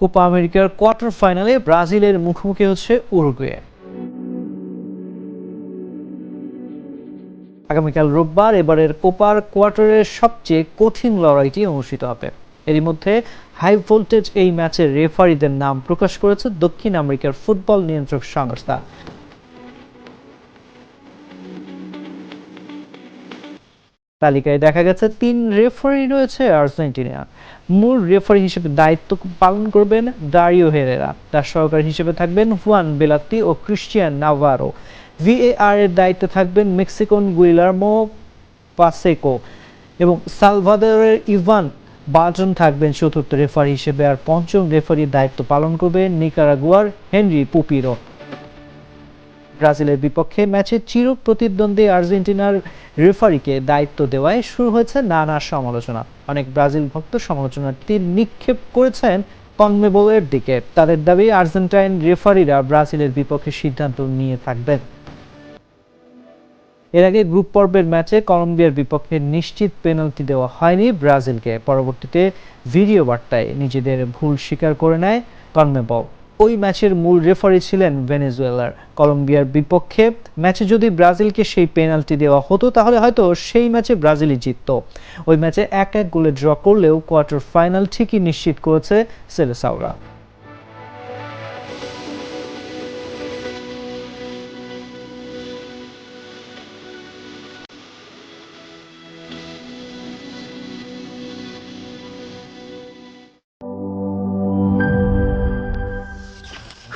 Copa আমেরিকার quarter ফাইনালে ব্রাজিলের মুখোমুখি হচ্ছে উরুগুয়ে। আগামীকাল রোববার এবারের কোপার কোয়ার্টারের সবচেয়ে কঠিন লড়াইটি অনুষ্ঠিত হবে। এরই মধ্যে হাই ভোল্টেজ এই ম্যাচের রেফারিদের নাম প্রকাশ করেছে দক্ষিণ আমেরিকার ফুটবল নিয়ন্ত্রক সংস্থা। তালিকায় দেখা গেছে তিন রেফারি রয়েছে আর্জেন্টিনা মূল রেফারি হিসেবে দায়িত্ব পালন করবেন দারিও হেরেরা। তার সহকারী হিসেবে থাকবেন হুয়ান বেলাত্তি ও ক্রিশ্চিয়ান নাভারো। ভিএআর এর দায়িত্বে থাকবেন মেক্সিকন গুইলার্মো পাসেকো এবং সালভাদরের ইভান বার্টন থাকবেন চতুর্থ রেফারি হিসেবে। আর পঞ্চম রেফারির দায়িত্ব পালন করবেন নিকারাগুয়ার হেনরি পুপিরো। ব্রাজিলের বিপক্ষে ম্যাচে চির প্রতিদ্বন্দ্বী আর্জেন্টিনার রেফারিকে দায়িত্ব দেওয়ায় শুরু হয়েছে নানা সমালোচনা। অনেক ব্রাজিল ভক্ত সমালোচনার তীর নিক্ষেপ করেছেন কনমেবলের দিকে। তাদের দাবি, আর্জেন্টাইন রেফারিরা ব্রাজিলের বিপক্ষে সিদ্ধান্ত নিয়ে থাকবেন। এর আগে গ্রুপ পর্বের ম্যাচে কলম্বিয়ার বিপক্ষে নিশ্চিত পেনাল্টি দেওয়া হয়নি ব্রাজিলকে। পরবর্তীতে ভিডিও বার্তায় নিজেদের ভুল স্বীকার করে নেয় কনমেবল। ওই ম্যাচের মূল রেফারি ছিলেন ভেনেজুয়েলার। কলম্বিয়ার বিপক্ষে ম্যাচে যদি ব্রাজিলকে সেই পেনাল্টি দেওয়া হতো, তাহলে হয়তো সেই ম্যাচে ব্রাজিলই জিততো। ওই ম্যাচে এক এক গোলে ড্র করলেও কোয়ার্টার ফাইনাল ঠিকই নিশ্চিত করেছে সেলেসাওরা।